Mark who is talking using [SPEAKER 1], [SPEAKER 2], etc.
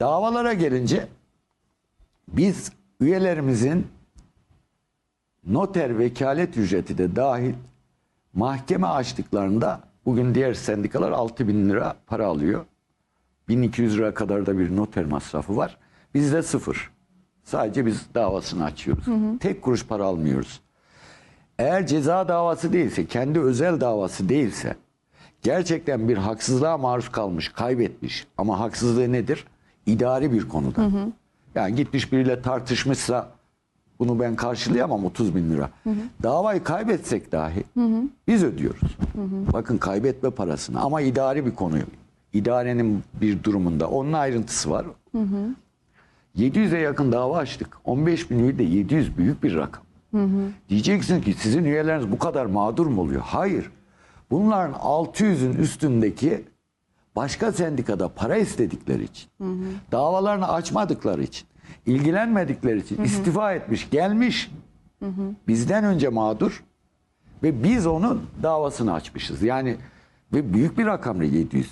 [SPEAKER 1] Davalara gelince biz üyelerimizin noter vekalet ücreti de dahil mahkeme açtıklarında bugün diğer sendikalar 6 bin lira para alıyor. 1200 lira kadar da bir noter masrafı var. Bizde sıfır. Sadece biz davasını açıyoruz. Tek kuruş para almıyoruz. Eğer ceza davası değilse, kendi özel davası değilse, gerçekten bir haksızlığa maruz kalmış, kaybetmiş ama haksızlığı nedir? İdari bir konuda. Yani gitmiş biriyle tartışmışsa bunu ben karşılayamam 30 bin lira. Davayı kaybetsek dahi biz ödüyoruz. Bakın kaybetme parasını ama idari bir konu. İdarenin bir durumunda. Onun ayrıntısı var. 700'e yakın dava açtık. 15 bin üye de 700 büyük bir rakam. Diyeceksin ki sizin üyeleriniz bu kadar mağdur mu oluyor? Hayır. Bunların 600'ün üstündeki başka sendikada para istedikleri için, davalarını açmadıkları için, ilgilenmedikleri için istifa etmiş, gelmiş. Bizden önce mağdur ve biz onun davasını açmışız. Yani ve büyük bir rakam 700.